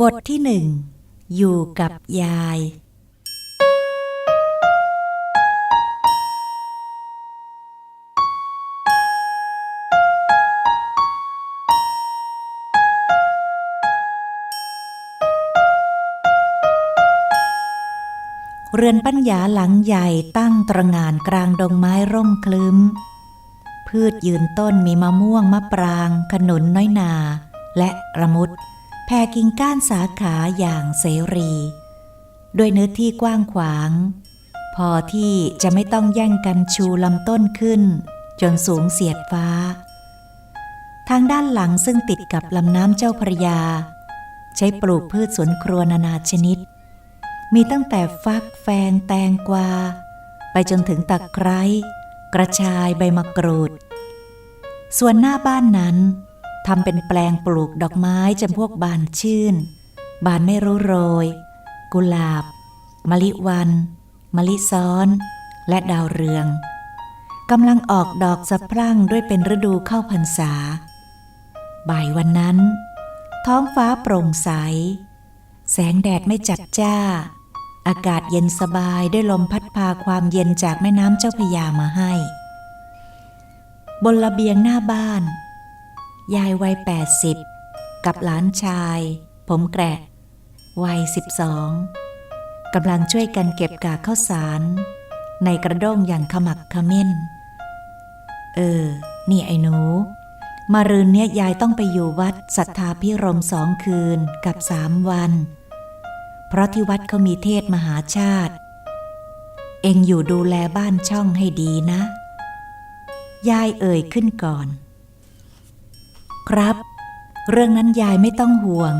บทที่หนึ่ง อยู่กับยาย เรือนปัญญาหลังใหญ่ตั้งตรงานกลางดงไม้ร่มคลึ้ม พืชยืนต้นมีมะม่วงมะปราง ขนุนน้อยนา และระมุด แผ่กิ่งก้านสาขาอย่างเสรี ด้วยเนื้อที่กว้างขวาง พอที่จะไม่ต้องแย่งกันชูลำต้นขึ้น จนสูงเสียดฟ้า ทางด้านหลังซึ่งติดกับลำน้ำเจ้าพระยา ใช้ปลูกพืชสวนครัวนานาชนิด มีตั้งแต่ฟักแฟงแตงกวา ไปจนถึงตะไคร้กระชายใบมะกรูด ส่วนหน้าบ้านนั้น ทำเป็นแปลงปลูกดอกไม้จำพวกบานชื่น บานไม่รู้โรย กุหลาบ มะลิวัน มะลิซ้อน และดาวเรืองกำลังออกดอกสะพรั่งด้วยเป็นฤดูเข้าพรรษา บ่ายวันนั้น ท้องฟ้าโปร่งใส แสงแดดไม่จัดจ้า อากาศเย็นสบายด้วยลมพัดพาความเย็นจากแม่น้ำเจ้าพยามาให้ บนระเบียงหน้าบ้าน ยายวัยแปดสิบกับหลานชาย ผมแกะวัยสิบสองกำลังช่วยกันเก็บกากข้าวสาร ในกระด้งอย่างขมักขม้น เออ นี่ไอ้หนู มารืนเนี้ยยายต้องไปอยู่วัดสัทธาพิรมสองคืนกับสามวัน เพราะที่วัดเขามีเทศมหาชาติ เองอยู่ดูแลบ้านช่องให้ดีนะ ยายเอ่ยขึ้นก่อน ครับ เรื่องนั้นยายไม่ต้องห่วง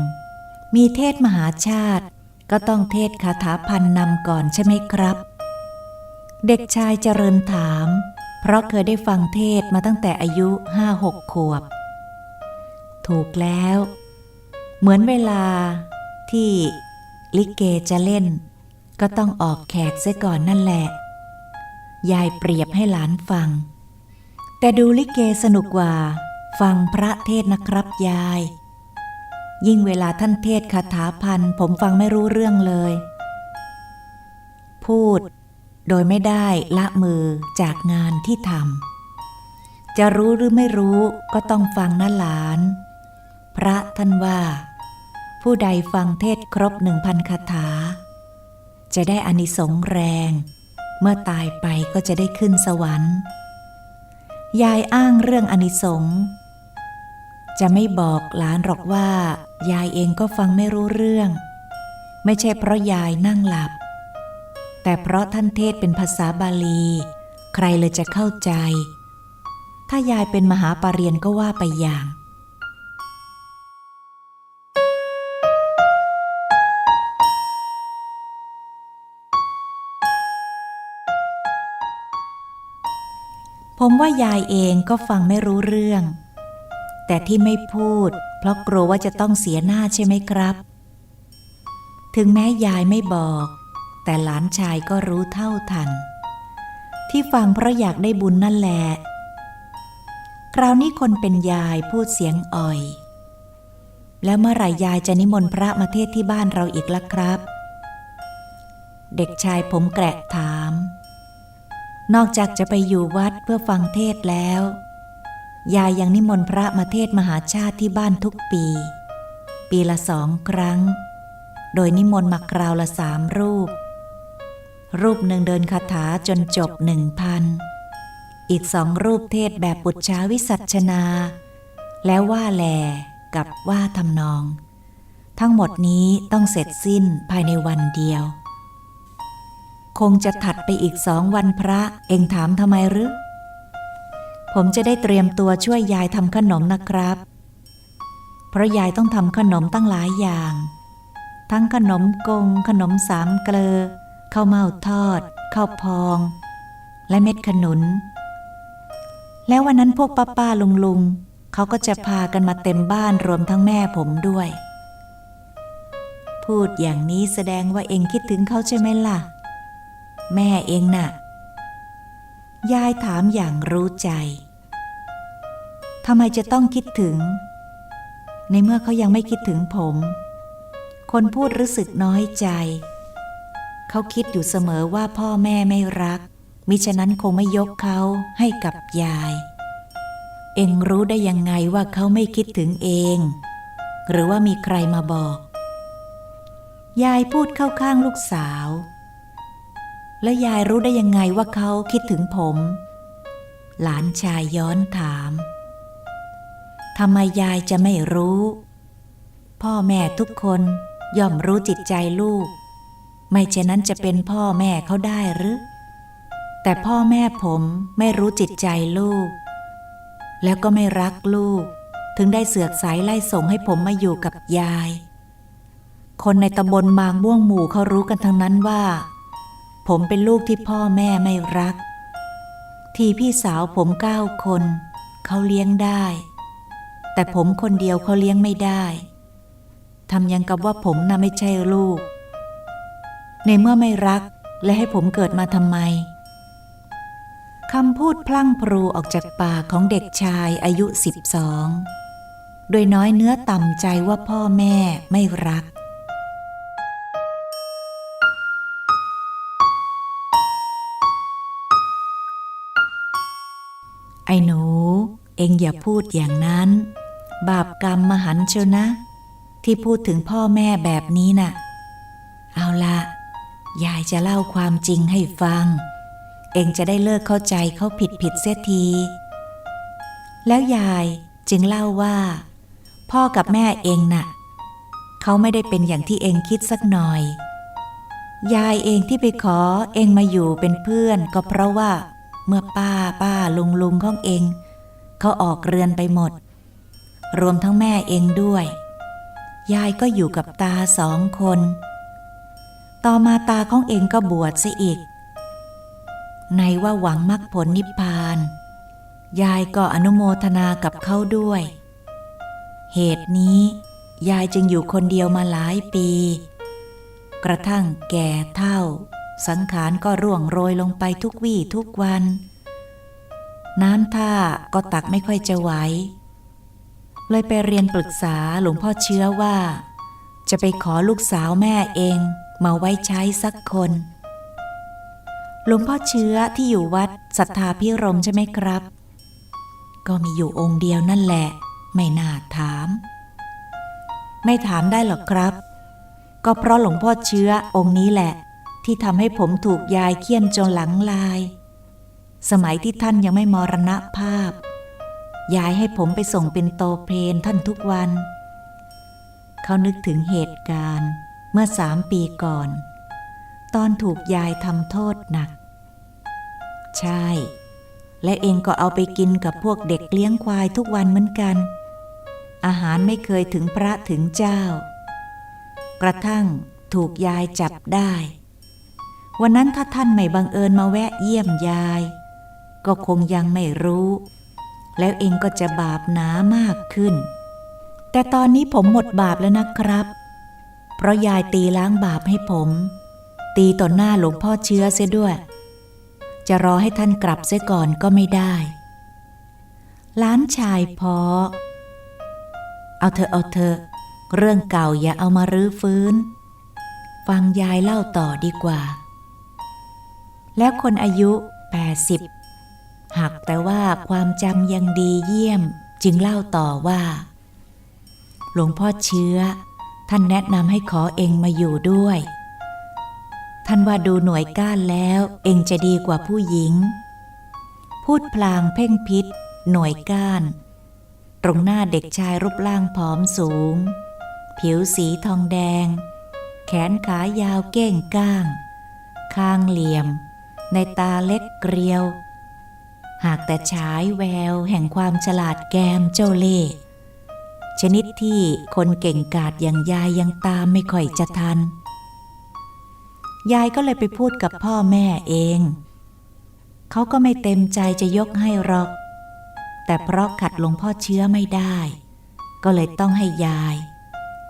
มีเทศมหาชาติ ก็ต้องเทศคาถาพันนำก่อนใช่ไหมครับ เด็กชายเจริญถาม เพราะเคยได้ฟังเทศมาตั้งแต่อายุห้าหกขวบ ถูกแล้ว เหมือนเวลาที่ลิเกจะเล่น ก็ต้องออกแขกเสียก่อนนั่นแหละ ยายเปรียบให้หลานฟัง แต่ดูลิเกสนุกกว่า ฟังพระเทศนะครับยาย ยิ่งเวลาท่านเทศคาถาพันผมฟังไม่รู้เรื่องเลย พูด โดยไม่ได้ละมือจากงานที่ทำจะรู้หรือไม่รู้ก็ต้องฟังนะหลาน พระท่านว่า ผู้ใดฟังเทศครบหนึ่งพันคาถา จะได้อานิสงส์แรง เมื่อตายไปก็จะได้ขึ้นสวรรค์ยายอ้างเรื่องอานิสงส์ จะไม่บอกหลานหรอกว่า ยายเองก็ฟังไม่รู้เรื่อง ไม่ใช่เพราะยายนั่งหลับ แต่เพราะท่านเทศเป็นภาษาบาลี ใครเลยจะเข้าใจ ถ้ายายเป็นมหาปรริญญาก็ว่าไปอย่างผมว่ายายเองก็ฟังไม่รู้เรื่อง แต่ที่ไม่พูด เพราะกลัวว่าจะต้องเสียหน้าใช่ไหมครับ ถึงแม้ยายไม่บอก แต่หลานชายก็รู้เท่าทัน ที่ฟังเพราะอยากได้บุญนั่นแหละ คราวนี้คนเป็นยายพูดเสียงอ่อย แล้วเมื่อไหร่ยายจะนิมนต์พระมาเทศที่บ้านเราอีกล่ะครับ เด็กชายผมแกระถาม นอกจากจะไปอยู่วัดเพื่อฟังเทศแล้ว ยายยังนิมนต์พระมาเทศมหาชาติที่บ้านทุกปี ปีละสองครั้ง โดยนิมนต์มากราวละสามรูป รูปหนึ่งเดินคาถาจนจบหนึ่งพัน อีกสองรูปเทศแบบปุจฉาวิสัชนา แล้วว่าแลกับว่าทำนอง ทั้งหมดนี้ต้องเสร็จสิ้นภายในวันเดียว คงจะถัดไปอีกสองวันพระเองถามทำไมหรือ ผมจะได้เตรียมตัวช่วยยายทำขนมนะครับ เพราะยายต้องทำขนมตั้งหลายอย่าง ทั้งขนมกง ขนมสามเกลอข้าวเม่าทอดข้าวพอง และเม็ดขนุน แล้ววันนั้นพวกป้าป้าลุงลุงเขาก็จะพากันมาเต็มบ้านรวมทั้งแม่ผมด้วย พูดอย่างนี้แสดงว่าเองคิดถึงเขาใช่ไหมล่ะ แม่เองน่ะ ยายถามอย่างรู้ใจ ทำไมจะต้องคิดถึง ในเมื่อเขายังไม่คิดถึงผม คนพูดรู้สึกน้อยใจ เขาคิดอยู่เสมอว่าพ่อแม่ไม่รัก มิฉะนั้นคงไม่ยกเขาให้กับยาย เองรู้ได้ยังไงว่าเขาไม่คิดถึงเอง หรือว่ามีใครมาบอก ยายพูดเข้าข้างลูกสาว แล้วยายรู้ได้ยังไงว่าเขาคิดถึงผม หลานชายย้อนถามทำไมยายจะไม่รู้ พ่อแม่ทุกคนย่อมรู้จิตใจลูก ไม่เช่นนั้นจะเป็นพ่อแม่เขาได้หรือ แต่พ่อแม่ผมไม่รู้จิตใจลูก แล้วก็ไม่รักลูก ถึงได้เสือกสายไล่ส่งให้ผมมาอยู่กับยาย คนในตำบลบางม่วงหมู่เขารู้กันทั้งนั้นว่า ผมเป็นลูกที่พ่อแม่ไม่รัก ทีพี่สาวผมเก้าคน เขาเลี้ยงได้ แต่ผมคนเดียวเขาเลี้ยงไม่ได้ทำยังกับว่าผมน่ะไม่ใช่ลูก ในเมื่อไม่รักและให้ผมเกิดมาทำไมคำพูดพลั่งพรูออกจากปากของเด็กชายอายุสิบสอง โดยน้อยเนื้อต่ำใจว่าพ่อแม่ไม่รัก อ้หนู เอ็งอย่าพูดอย่างนั้น บาปกรรมมหันเชียวนะ ที่พูดถึงพ่อแม่แบบนี้น่ะ เอาละยายจะเล่าความจริงให้ฟัง เองจะได้เลิกเข้าใจเขาผิดผิดเสียที แล้วยายจึงเล่าว่า พ่อกับแม่เองน่ะเขาไม่ได้เป็นอย่างที่เองคิดสักหน่อย ยายเองที่ไปขอเองมาอยู่เป็นเพื่อนก็เพราะว่า เมื่อป้าป้าลุงลุงของเอง เขาออกเรือนไปหมด รวมทั้งแม่เองด้วย ยายก็อยู่กับตาสองคน ต่อมาตาของเองก็บวชซะอีก ในว่าหวังมรรคผลนิพพาน ยายก็อนุโมทนากับเขาด้วย เหตุนี้ ยายจึงอยู่คนเดียวมาหลายปี กระทั่งแก่เท่า สังขารก็ร่วงโรยลงไปทุกวี่ทุกวัน น้ำท่าก็ตักไม่ค่อยจะไหว เลยไปเรียนปรึกษาหลวงพ่อเชื้อว่า จะไปขอลูกสาวแม่เองมาไว้ใช้สักคน หลวงพ่อเชื้อที่อยู่วัดศรัทธาพิรมใช่ไหมครับ ก็มีอยู่องค์เดียวนั่นแหละ ไม่น่าถาม ไม่ถามได้หรอกครับ ก็เพราะหลวงพ่อเชื้อองค์นี้แหละ ที่ทำให้ผมถูกยายเคี่ยนจนหลังลาย สมัยที่ท่านยังไม่มรณภาพ ยายให้ผมไปส่งเป็นโตเพลนท่านทุกวัน เขานึกถึงเหตุการณ์เมื่อสามปีก่อน ตอนถูกยายทำโทษหนัก ใช่ และเองก็เอาไปกินกับพวกเด็กเลี้ยงควายทุกวันเหมือนกัน อาหารไม่เคยถึงพระถึงเจ้า กระทั่งถูกยายจับได้ วันนั้นถ้าท่านไม่บังเอิญมาแวะเยี่ยมยาย ก็คงยังไม่รู้ แล้วเองก็จะบาปหนามากขึ้น แต่ตอนนี้ผมหมดบาปแล้วนะครับ เพราะยายตีล้างบาปให้ผม ตีต่อหน้าหลวงพ่อเชื้อเสียด้วย จะรอให้ท่านกลับเสียก่อนก็ไม่ได้ล้านชายพอ เอาเถอะเอาเถอะเรื่องเก่าอย่าเอามารื้อฟื้น ฟังยายเล่าต่อดีกว่า แล้วคนอายุ 80 หากแต่ว่าความจำยังดีเยี่ยมจึงเล่าต่อว่า หลวงพ่อเชื้อ ท่านแนะนำให้ขอเองมาอยู่ด้วย ท่านว่าดูหน่วยก้านแล้วเองจะดีกว่าผู้หญิง พูดพลางเพ่งพิษ หน่วยก้าน ตรงหน้าเด็กชายรูปร่างผอมสูง ผิวสีทองแดง แขนขายาวเก้งก้าง คางเหลี่ยม ในตาเล็กเกลียว หากแต่ฉายแววแห่งความฉลาดแกมเจ้าเล่ชนิดที่คนเก่งกาจอย่างยายยังตามไม่ค่อยจะทัน ยายก็เลยไปพูดกับพ่อแม่เอง เขาก็ไม่เต็มใจจะยกให้หรอก แต่เพราะขัดหลวงพ่อเชื้อไม่ได้ ก็เลยต้องให้ยาย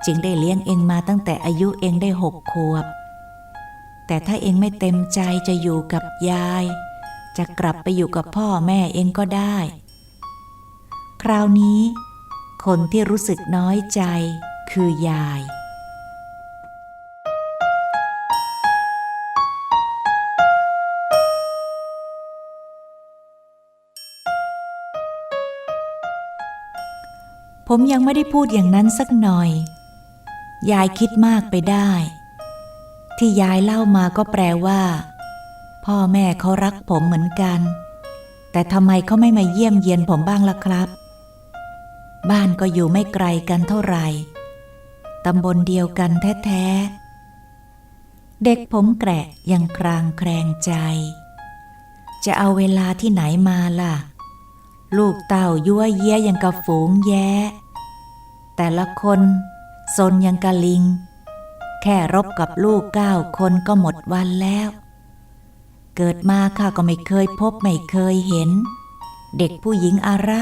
จึงได้เลี้ยงเองมาตั้งแต่อายุเองได้หกขวบ แต่ถ้าเองไม่เต็มใจจะอยู่กับยาย จะกลับไปอยู่กับพ่อแม่เองก็ได้ คราวนี้ คนที่รู้สึกน้อยใจคือยาย ผมยังไม่ได้พูดอย่างนั้นสักหน่อย ยายคิดมากไปได้ ที่ยายเล่ามาก็แปลว่า พ่อแม่เขารักผมเหมือนกัน แต่ทำไมเขาไม่มาเยี่ยมเยียนผมบ้างล่ะครับ บ้านก็อยู่ไม่ไกลกันเท่าไหร่ตำบลเดียวกันแท้ๆ เด็กผมแกระยังครางแครงใจ จะเอาเวลาที่ไหนมาล่ะ ลูกเต่ายั่วเยี้ยยังกับฝูงแย้ แต่ละคนซนยังกะลิง แค่รบกับลูกเก้าคนก็หมดวันแล้ว เกิดมาข้าก็ไม่เคยพบไม่เคยเห็น เด็กผู้หญิงอะไร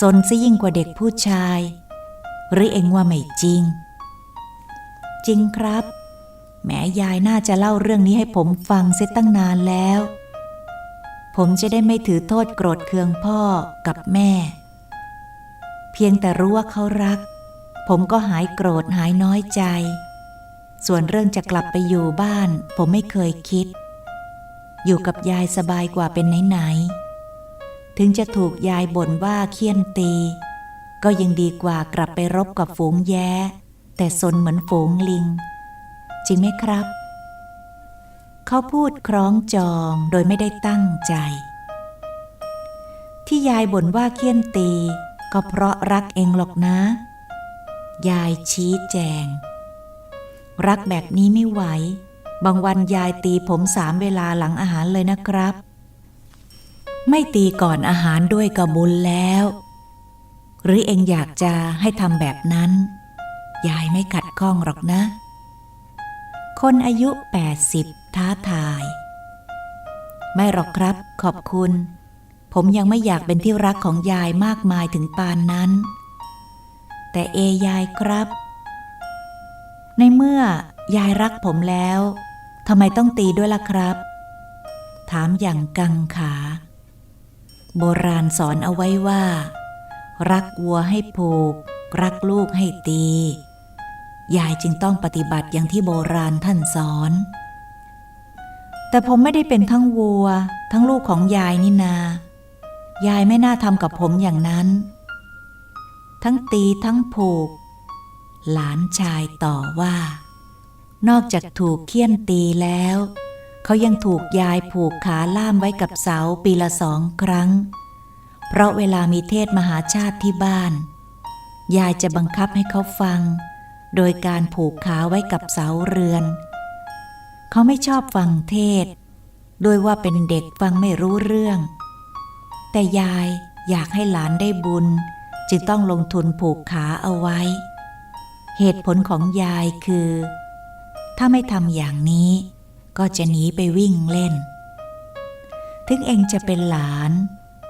ซนซะยิ่งกว่าเด็กผู้ชาย หรือเองว่าไม่จริง จริงครับ แม่ยายน่าจะเล่าเรื่องนี้ให้ผมฟังเสียตั้งนานแล้ว ผมจะได้ไม่ถือโทษโกรธเคืองพ่อกับแม่ เพียงแต่รู้ว่าเขารักผมก็หายโกรธหายน้อยใจ ส่วนเรื่องจะกลับไปอยู่บ้าน ผมไม่เคยคิด อยู่กับยายสบายกว่าเป็นไหนๆถึงจะถูกยายบ่นว่าเคี่ยนตี ก็ยังดีกว่ากลับไปรบกับฝูงแย้ แต่สนเหมือนฝูงลิง จริงไหมครับ เขาพูดคล้องจองโดยไม่ได้ตั้งใจ ที่ยายบ่นว่าเคี่ยนตี ก็เพราะรักเองหรอกนะ ยายชี้แจง รักแบบนี้ไม่ไหว บางวันยายตีผมสามเวลาหลังอาหารเลยนะครับ ไม่ตีก่อนอาหารด้วยกระบุญแล้ว หรือเองอยากจะให้ทำแบบนั้น ยายไม่ขัดข้องหรอกนะ คนอายุ 80 ท้าทาย ไม่หรอกครับขอบคุณ ผมยังไม่อยากเป็นที่รักของยายมากมายถึงปานนั้น แต่เอยายครับ ในเมื่อยายรักผมแล้วทำไมต้องตีด้วยล่ะครับ ถามอย่างกังขา โบราณสอนเอาไว้ว่า รักวัวให้ผูก รักลูกให้ตี ยายจึงต้องปฏิบัติอย่างที่โบราณท่านสอน แต่ผมไม่ได้เป็นทั้งวัว ทั้งลูกของยายนี่นา ยายไม่น่าทำกับผมอย่างนั้น ทั้งตีทั้งผูก หลานชายต่อว่า นอกจากถูกเคี่ยนตีแล้ว เขายังถูกยายผูกขาล่ามไว้กับเสาปีละสองครั้ง เพราะเวลามีเทศมหาชาติที่บ้าน ยายจะบังคับให้เขาฟัง โดยการผูกขาไว้กับเสาเรือน เขาไม่ชอบฟังเทศโดยว่าเป็นเด็กฟังไม่รู้เรื่อง แต่ยายอยากให้หลานได้บุญ จึงต้องลงทุนผูกขาเอาไว้ เหตุผลของยายคือ ถ้าไม่ทำอย่างนี้ ก็จะหนีไปวิ่งเล่น ถึงเองจะเป็นหลาน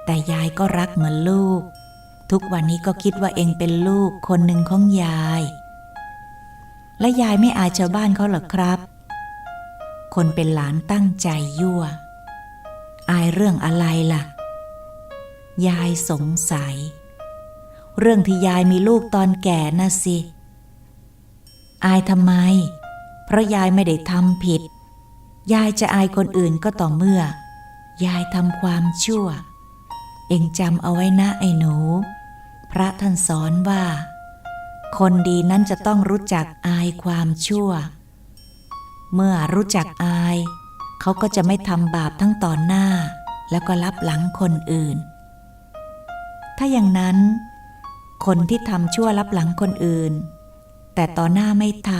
แต่ยายก็รักเหมือนลูก ทุกวันนี้ก็คิดว่าเองเป็นลูกคนหนึ่งของยาย และยายไม่อายชาวบ้านเขาหรอกครับ คนเป็นหลานตั้งใจยั่ว อายเรื่องอะไรล่ะ ยายสงสัย เรื่องที่ยายมีลูกตอนแก่น่ะสิ อายทำไม เพราะยายไม่ได้ทำผิด ยายจะอายคนอื่นก็ต่อเมื่อ ยายทำความชั่ว เองจำเอาไว้นะไอ้หนู พระท่านสอนว่า คนดีนั้นจะต้องรู้จักอายความชั่ว เมื่อรู้จักอาย เขาก็จะไม่ทำบาปทั้งต่อหน้า แล้วก็รับหลังคนอื่น ถ้าอย่างนั้น คนที่ทำชั่วรับหลังคนอื่น แต่ต่อหน้าไม่ท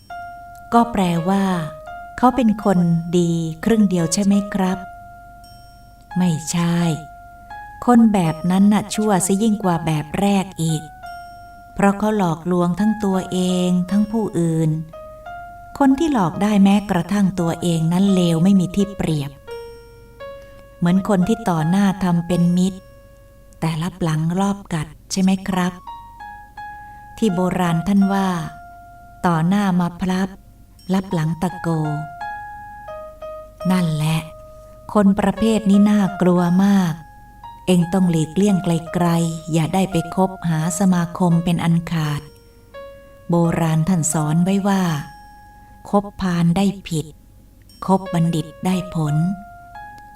ำก็แปลว่า เขาเป็นคนดีครึ่งเดียวใช่ไหมครับ ไม่ใช่ คนแบบนั้นน่ะชั่วซะยิ่งกว่าแบบแรกอีก เพราะเขาหลอกลวงทั้งตัวเองทั้งผู้อื่น คนที่หลอกได้แม้กระทั่งตัวเองนั้นเลวไม่มีที่เปรียบ เหมือนคนที่ต่อหน้าทำเป็นมิตร แต่รับหลังรอบกัดใช่ไหมครับ ที่โบราณท่านว่า ต่อหน้ามาพลับ รับหลังตะโก นั่นแหละ คนประเภทนี้น่ากลัวมาก เองต้องหลีกเลี่ยงไกลๆ อย่าได้ไปคบหาสมาคมเป็นอันขาด โบราณท่านสอนไว้ว่า คบพานได้ผิด คบบัณฑิตได้ผล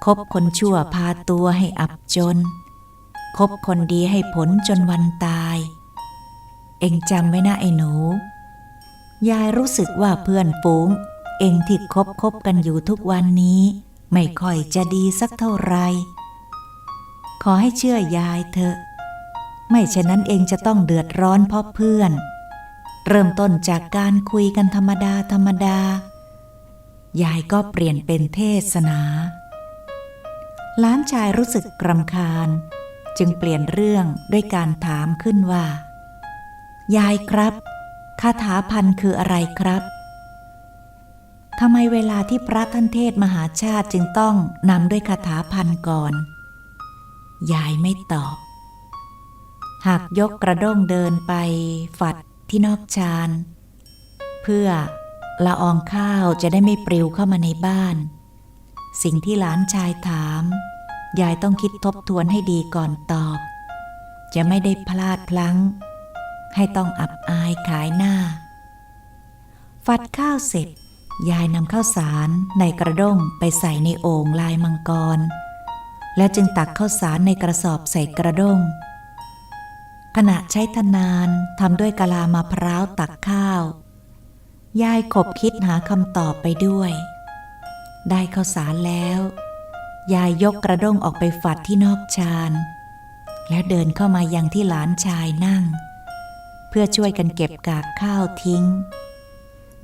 คบคนชั่วพาตัวให้อับจน คบคนดีให้ผลจนวันตาย เองจำไว้นะไอ้หนู ยายรู้สึกว่าเพื่อนฝูง เองที่คบคบกันอยู่ทุกวันนี้ ไม่ค่อยจะดีสักเท่าไหรขอให้เชื่อยายเถอะ ไม่เช่นนั้นเองจะต้องเดือดร้อนเพราะเพื่อน เริ่มต้นจากการคุยกันธรรมดาธรรมดายายก็เปลี่ยนเป็นเทศนาล้านชายรู้สึกกรำคาญ จึงเปลี่ยนเรื่องด้วยการถามขึ้นว่า ยายครับคาถาพันคืออะไรครับทำไมเวลาที่พระท่านเทศมหาชาติจึงต้องนำด้วยคาถาพันก่อน ยายไม่ตอบ หากยกกระด้งเดินไปฝัดที่นอกชานเพื่อละอองข้าวจะได้ไม่ปลิวเข้ามาในบ้าน สิ่งที่หลานชายถาม ยายต้องคิดทบทวนให้ดีก่อนตอบ จะไม่ได้พลาดพลั้ง ให้ต้องอับอายขายหน้าฝัดข้าวเสร็จ ยายนำข้าวสารในกระด้งไปใส่ในโอ่งลายมังกร แล้วจึงตักข้าวสารในกระสอบใส่กระด้ง ขณะใช้ทนานทำด้วยกะลามะพร้าวตักข้าว ยายขบคิดหาคำตอบไปด้วย ได้ข้าวสารแล้ว ยายยกกระด้งออกไปฝัดที่นอกชานแล้วเดินเข้ามายังที่หลานชายนั่ง เพื่อช่วยกันเก็บกากข้าวทิ้ง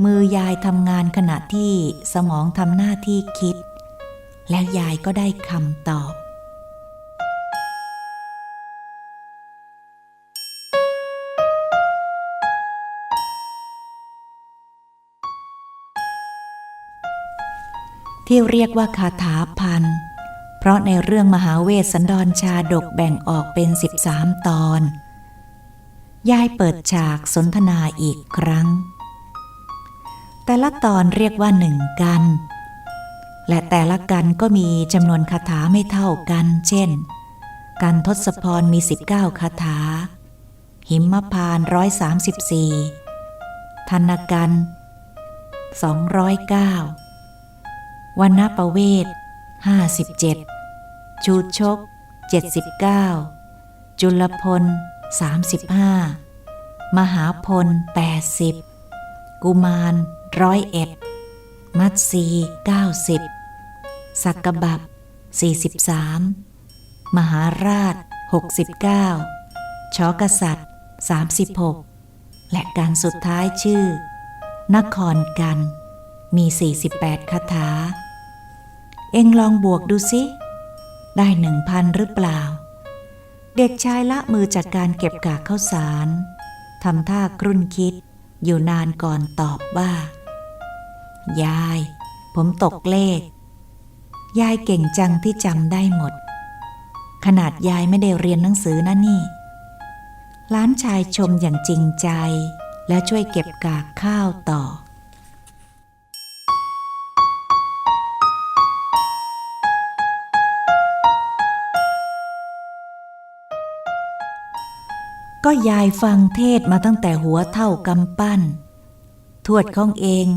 มือยายทำงานขณะที่สมองทำหน้าที่คิด แล้วยายก็ได้คำตอบที่เรียกว่าคาถาพัน เพราะในเรื่องมหาเวสสันดรชาดกแบ่งออกเป็น 13 ตอน ยายเปิดฉากสนทนาอีกครั้ง แต่ละตอนเรียกว่าหนึ่งกัน และแต่ละกันก็มีจำนวนคาถาไม่เท่ากัน เช่น กันทศพรมี 19 คาถา หิมพานร้อยสามสิบสี่ธนกัน209วันนประเวท57ชูชก79จุลพล 35 มหาพล 80 กุมารร้อยเอ็ดมัตสี90 สักกบับ 43 มหาราช 69 ชอกษัตริย์ 36 และการสุดท้ายชื่อ นครกัน มี 48 คาถา เอ็งลองบวกดูสิ ได้หนึ่งพันหรือเปล่า เด็กชายละมือจากการเก็บกากข้าวสารทำท่าครุ่นคิด อยู่นานก่อนตอบว่า ยาย ผมตกเลข ยายเก่งจังที่จำได้หมด ขนาดยายไม่ได้เรียนหนังสือนะนี่ล้านชายชมอย่างจริงใจ และช่วยเก็บกากข้าวต่อ ก็ยายฟังเทศมาตั้งแต่หัวเท่ากำปั้น ทวดของเอง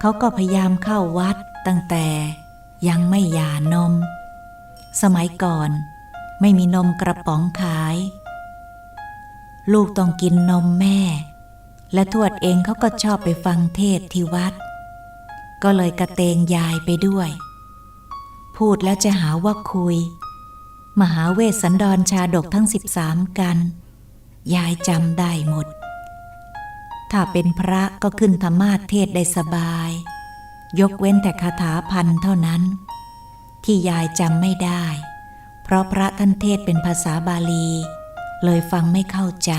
เขาก็พยายามเข้าวัดตั้งแต่ยังไม่หย่านม สมัยก่อนไม่มีนมกระป๋องขาย ลูกต้องกินนมแม่ และทวดเองเขาก็ชอบไปฟังเทศที่วัด ก็เลยกระเตงยายไปด้วย พูดแล้วจะหาว่าคุย มหาเวสสันดรชาดกทั้ง13กัน ยายจำได้หมด ถ้าเป็นพระก็ขึ้นธรรมาเทศได้สบาย ยกเว้นแต่คาถาพันเท่านั้น ที่ยายจำไม่ได้ เพราะพระท่านเทศเป็นภาษาบาลี เลยฟังไม่เข้าใจ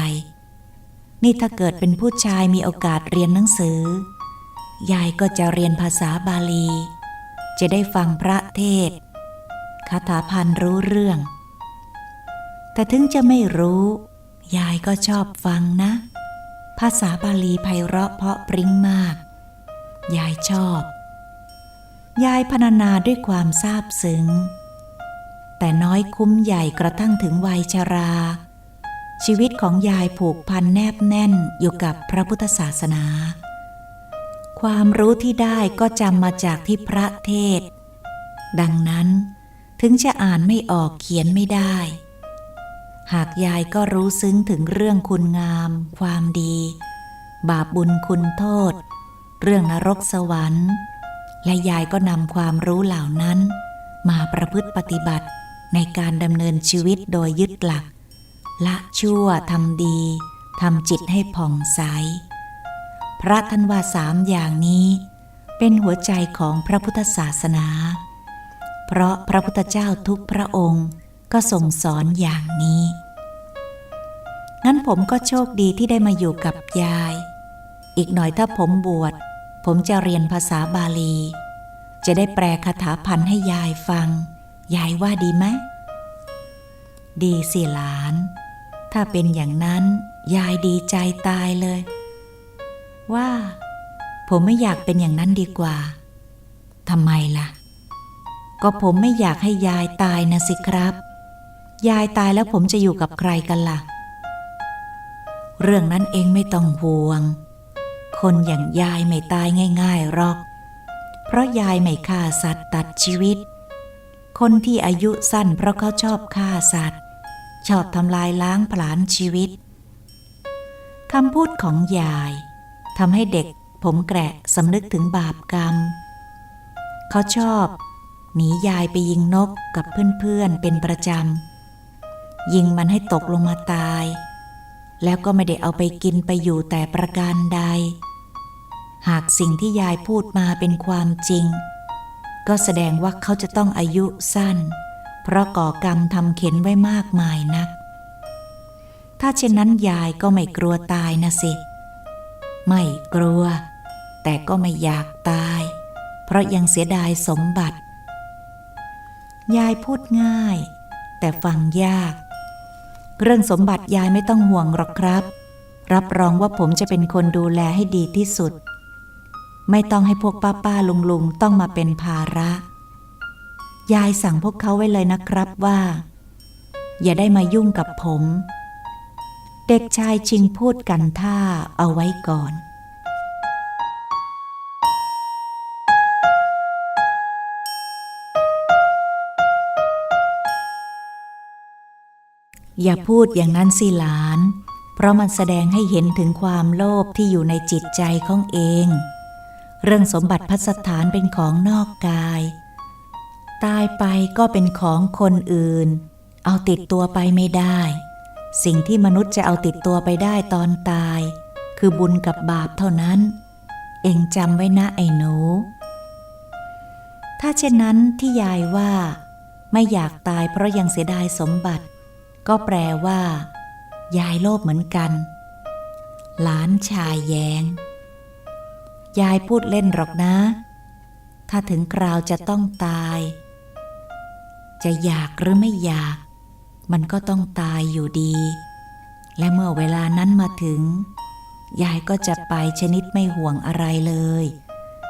นี่ถ้าเกิดเป็นผู้ชายมีโอกาสเรียนหนังสือ ยายก็จะเรียนภาษาบาลี จะได้ฟังพระเทศคาถาพันรู้เรื่อง แต่ถึงจะไม่รู้ ยายก็ชอบฟังนะ ภาษาบาลีไพเราะเพาะปริ้งมาก ยายชอบ ยายพรรณนาด้วยความซาบซึ้ง แต่น้อยคุ้มใหญ่กระทั่งถึงวัยชรา ชีวิตของยายผูกพันแนบแน่นอยู่กับพระพุทธศาสนา ความรู้ที่ได้ก็จำมาจากที่พระเทศ ดังนั้นถึงจะอ่านไม่ออกเขียนไม่ได้ หากยายก็รู้ซึ้งถึงเรื่องคุณงาม ความดี บาปบุญคุณโทษ เรื่องนรกสวรรค์ และยายก็นำความรู้เหล่านั้น มาประพฤติปฏิบัติในการดำเนินชีวิตโดยยึดหลัก ละชั่วทำดีทำจิตให้ผ่องใส พระท่านว่าสามอย่างนี้ เป็นหัวใจของพระพุทธศาสนา เพราะพระพุทธเจ้าทุกพระองค์ ก็ทรงสอนอย่างนี้ งั้นผมก็โชคดีที่ได้มาอยู่กับยาย อีกหน่อยถ้าผมบวช ผมจะเรียนภาษาบาลี จะได้แปลคาถาพันให้ยายฟัง ยายว่าดีไหม ดีสิหลาน ถ้าเป็นอย่างนั้นยายดีใจตายเลย ว่า ผมไม่อยากเป็นอย่างนั้นดีกว่าทำไมล่ะ ก็ผมไม่อยากให้ยายตายนะสิครับ ยายตายแล้วผมจะอยู่กับใครกันล่ะ เรื่องนั้นเองไม่ต้องห่วง คนอย่างยายไม่ตายง่าย ๆหรอก เพราะยายไม่ฆ่าสัตว์ตัดชีวิต คนที่อายุสั้นเพราะเขาชอบฆ่าสัตว์ ชอบทำลายล้างผลาญชีวิตคำพูดของยายทำให้เด็กผมแกะสำนึกถึงบาปกรรม เขาชอบ หนียายไปยิงนกกับเพื่อนๆเป็นประจำ ยิงมันให้ตกลงมาตาย แล้วก็ไม่ได้เอาไปกินไปอยู่แต่ประการใด หากสิ่งที่ยายพูดมาเป็นความจริง ก็แสดงว่าเขาจะต้องอายุสั้น เพราะก่อกรรมทำเข็นไว้มากมายนัก ถ้าเช่นนั้นยายก็ไม่กลัวตายนะสิ ไม่กลัว แต่ก็ไม่อยากตาย เพราะยังเสียดายสมบัติยายพูดง่าย แต่ฟังยาก เรื่องสมบัติยายไม่ต้องห่วงหรอกครับ รับรองว่าผมจะเป็นคนดูแลให้ดีที่สุด ไม่ต้องให้พวกป้าป้าลุงลุงต้องมาเป็นภาระ ยายสั่งพวกเขาไว้เลยนะครับว่า อย่าได้มายุ่งกับผม เด็กชายชิงพูดกันท่าเอาไว้ก่อน อย่าพูดอย่างนั้นสิหลาน เพราะมันแสดงให้เห็นถึงความโลภที่อยู่ในจิตใจของเอง เรื่องสมบัติพัสถานเป็นของนอกกาย ตายไปก็เป็นของคนอื่น เอาติดตัวไปไม่ได้ สิ่งที่มนุษย์จะเอาติดตัวไปได้ตอนตาย คือบุญกับบาปเท่านั้น เองจำไว้นะไอ้หนู ถ้าเช่นนั้นที่ยายว่า ไม่อยากตายเพราะยังเสียดายสมบัติ ก็แปลว่า ยายโลภเหมือนกัน หลานชายแยงยายพูดเล่นหรอกนะ ถ้าถึงคราวจะต้องตาย จะอยากหรือไม่อยาก มันก็ต้องตายอยู่ดี และเมื่อเวลานั้นมาถึง ยายก็จะไปชนิดไม่ห่วงอะไรเลย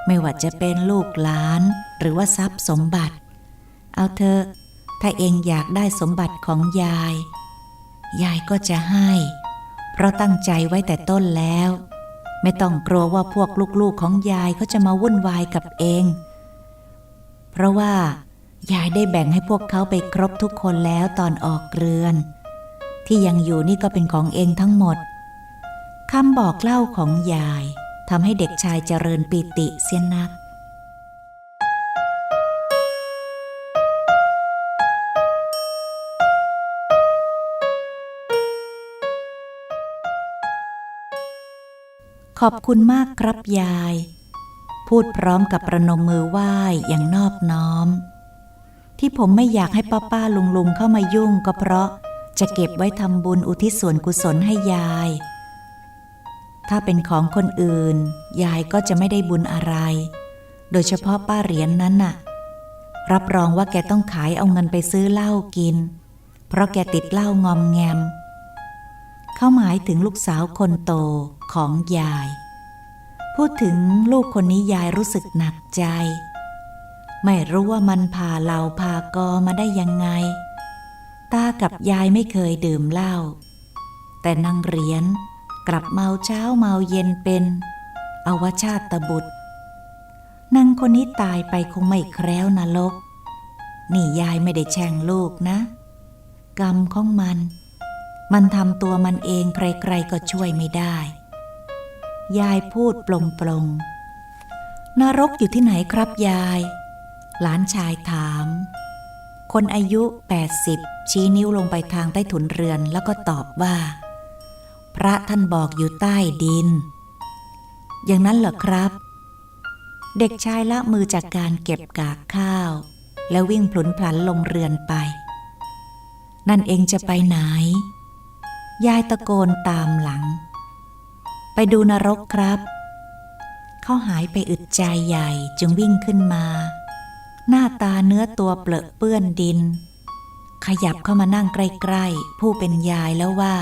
ไม่ว่าจะเป็นลูกหลานหรือว่าทรัพย์สมบัติ เอาเถอะ ถ้าเองอยากได้สมบัติของยาย ยายก็จะให้ เพราะตั้งใจไว้แต่ต้นแล้ว ไม่ต้องกลัวว่าพวกลูกๆของยายเขาจะมาวุ่นวายกับเอง เพราะว่ายายได้แบ่งให้พวกเขาไปครบทุกคนแล้วตอนออกเรือน ที่ยังอยู่นี่ก็เป็นของเองทั้งหมดคำบอกเล่าของยายทำให้เด็กชายเจริญปีติเสียนัก ขอบคุณมากครับยาย พูดพร้อมกับประนมมือไหว้อย่างนอบน้อม ที่ผมไม่อยากให้ป้าป้าลุงลุงเข้ามายุ่งก็เพราะจะเก็บไว้ทำบุญอุทิศส่วนกุศลให้ยาย ถ้าเป็นของคนอื่น ยายก็จะไม่ได้บุญอะไร โดยเฉพาะป้าเหรียญนนั้นน่ะ รับรองว่าแกต้องขายเอาเงินไปซื้อเหล้ากิน เพราะแกติดเหล้างอมแงม เขาหมายถึงลูกสาวคนโต ของยาย พูดถึงลูกคนนี้ยายรู้สึกหนักใจ ไม่รู้ว่ามันพาเราพากอมาได้ยังไง ตากับยายไม่เคยดื่มเหล้าแต่นางเหรียญกลับเมาเช้าเมาเย็นเป็น อวชาตบุตรนางคนนี้ตายไปคงไม่แคล้วนรก นี่ยายไม่ได้แช่งลูกนะ กรรมของมัน มันทำตัวมันเองใครๆก็ช่วยไม่ได้ ยายพูดปลงปลงๆนรกอยู่ที่ไหนครับยาย หลานชายถาม คนอายุ 80 ชี้นิ้วลงไปทางใต้ถุนเรือนแล้วก็ตอบว่า พระท่านบอกอยู่ใต้ดิน อย่างนั้นเหรอครับ เด็กชายละมือจากการเก็บกากข้าว แล้ววิ่งพลุนพลันลงเรือนไป นั่นเองจะไปไหน ยายตะโกนตามหลัง ไปดูนรกครับ เขาหายไปอึดใจใหญ่จึงวิ่งขึ้นมา หน้าตาเนื้อตัวเปลอะเปื้อนดิน ขยับเข้ามานั่งใกล้ๆ ผู้เป็นยายแล้วว่า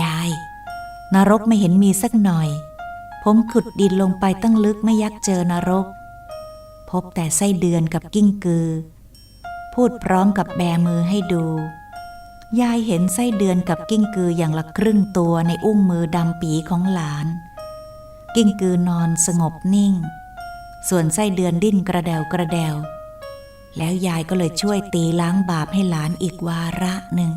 ยาย นรกไม่เห็นมีสักหน่อย ผมขุดดินลงไปตั้งลึกไม่ยักเจอนรก พบแต่ไส้เดือนกับกิ้งกือ พูดพร้อมกับแบมือให้ดู ยายเห็นไส้เดือนกับกิ้งกืออย่างละครึ่งตัวในอุ้งมือดำปีของหลาน กิ้งกือนอนสงบนิ่ง ส่วนไส้เดือนดิ้นกระเดวกระเดวแล้วยายก็เลยช่วยตีล้างบาปให้หลานอีกวาระหนึ่ง